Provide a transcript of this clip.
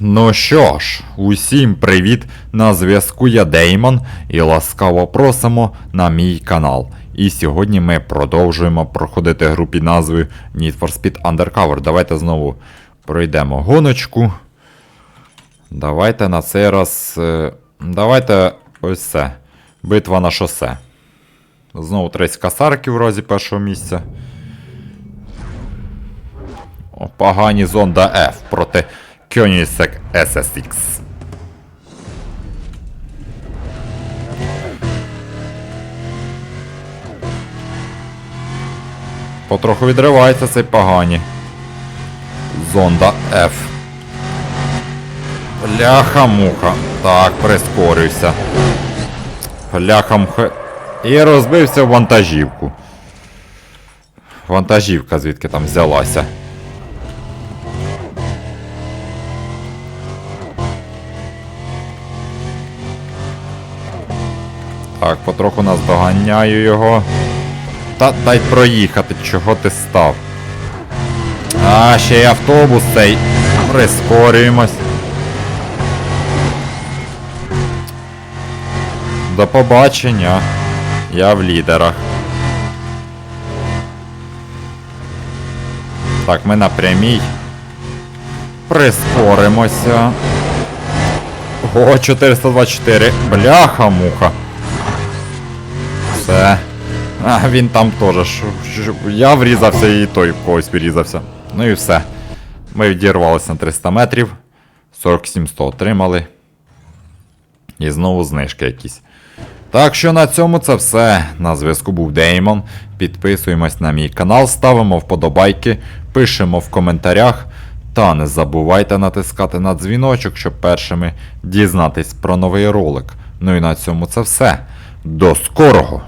Ну що ж, усім привіт! На зв'язку я Деймон і ласкаво просимо на мій канал. І сьогодні ми продовжуємо проходити гру під назвою Need for Speed Undercover. Давайте знову пройдемо гоночку. Давайте на цей раз. е, Давайте ось це. Битва на шосе. Знову 30 касарки в разі першого місця. О, Погані зонда F проти Koenigsegg SSX. Потроху відривається цей погані. Зонда F. Бляха-муха. Так, прискорюйся. Бляха-муха. І розбився в вантажівку. Вантажівка звідки там взялася. Так, потроху наздоганяю його. Та дай проїхати, чого ти став. А, ще й автобус цей. Прискорюємось. До побачення. Я в лідерах. Так, ми на прямій. Прискоримося. О, 424. Бляха-муха. А, він там теж. Я врізався і той когось врізався. Ну і все. Ми відірвалися на 300 метрів. 4700 отримали. І знову знижки якісь. Так що на цьому це все. На зв'язку був Деймон. Підписуємось на мій канал, ставимо вподобайки, пишемо в коментарях. Та не забувайте натискати на дзвіночок, щоб першими дізнатись про новий ролик. Ну і на цьому це все. До скорого!